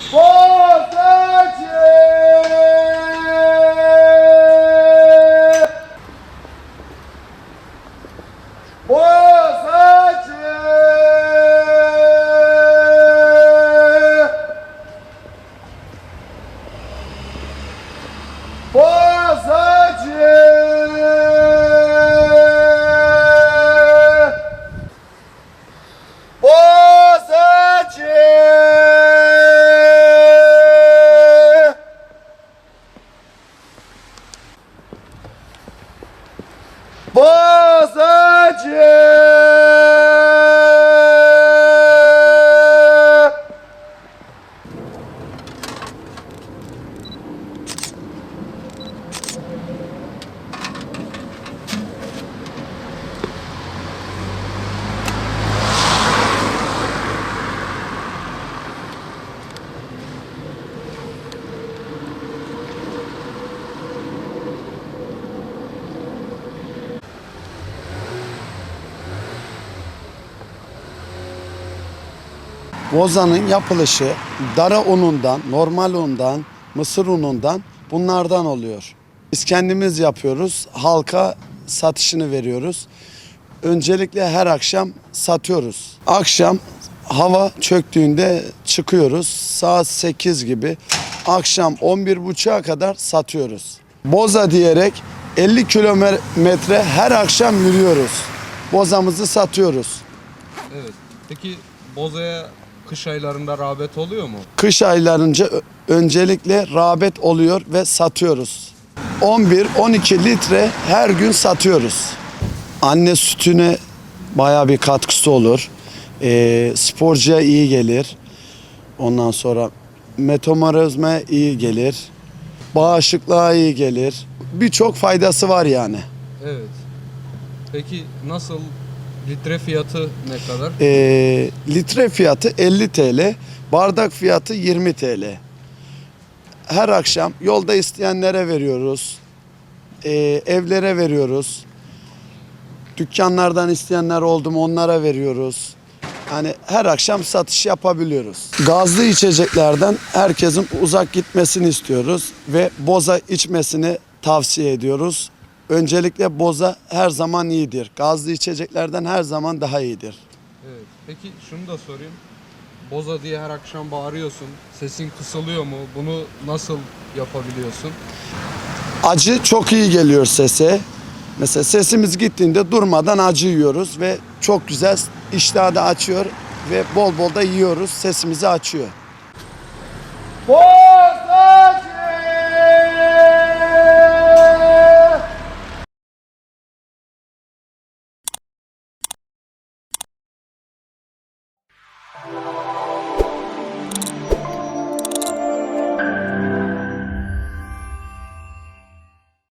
Bozacı! Bozacı! Bozacı! Bozacı! Bozanın yapılışı dara unundan, normal undan, mısır unundan bunlardan oluyor. Biz kendimiz yapıyoruz. Halka satışını veriyoruz. Öncelikle her akşam satıyoruz. Akşam hava çöktüğünde çıkıyoruz. Saat 8 gibi. Akşam 11.30'a kadar satıyoruz. Boza diyerek 50 kilometre her akşam yürüyoruz. Bozamızı satıyoruz. Evet. Peki bozaya kış aylarında rağbet oluyor mu? kış aylarınca öncelikle rağbet oluyor ve satıyoruz. 11-12 litre her gün satıyoruz. Anne sütüne baya bir katkısı olur. Ee, sporcuya iyi gelir. Ondan sonra metabolizmaya iyi gelir. Bağışıklığa iyi gelir. Birçok faydası var yani. Evet. Peki nasıl litre fiyatı ne kadar? Ee, litre fiyatı 50 TL, bardak fiyatı 20 TL. Her akşam yolda isteyenlere veriyoruz, ee, evlere veriyoruz. Dükkanlardan isteyenler oldu mu onlara veriyoruz. Yani her akşam satış yapabiliyoruz. Gazlı içeceklerden herkesin uzak gitmesini istiyoruz ve boza içmesini tavsiye ediyoruz. Öncelikle boza her zaman iyidir. Gazlı içeceklerden her zaman daha iyidir. Evet. Peki şunu da sorayım. Boza diye her akşam bağırıyorsun. Sesin kısılıyor mu? Bunu nasıl yapabiliyorsun? Acı çok iyi geliyor sese. Mesela sesimiz gittiğinde durmadan acı yiyoruz ve çok güzel iştahı da açıyor ve bol bol da yiyoruz. Sesimizi açıyor. Bozacı!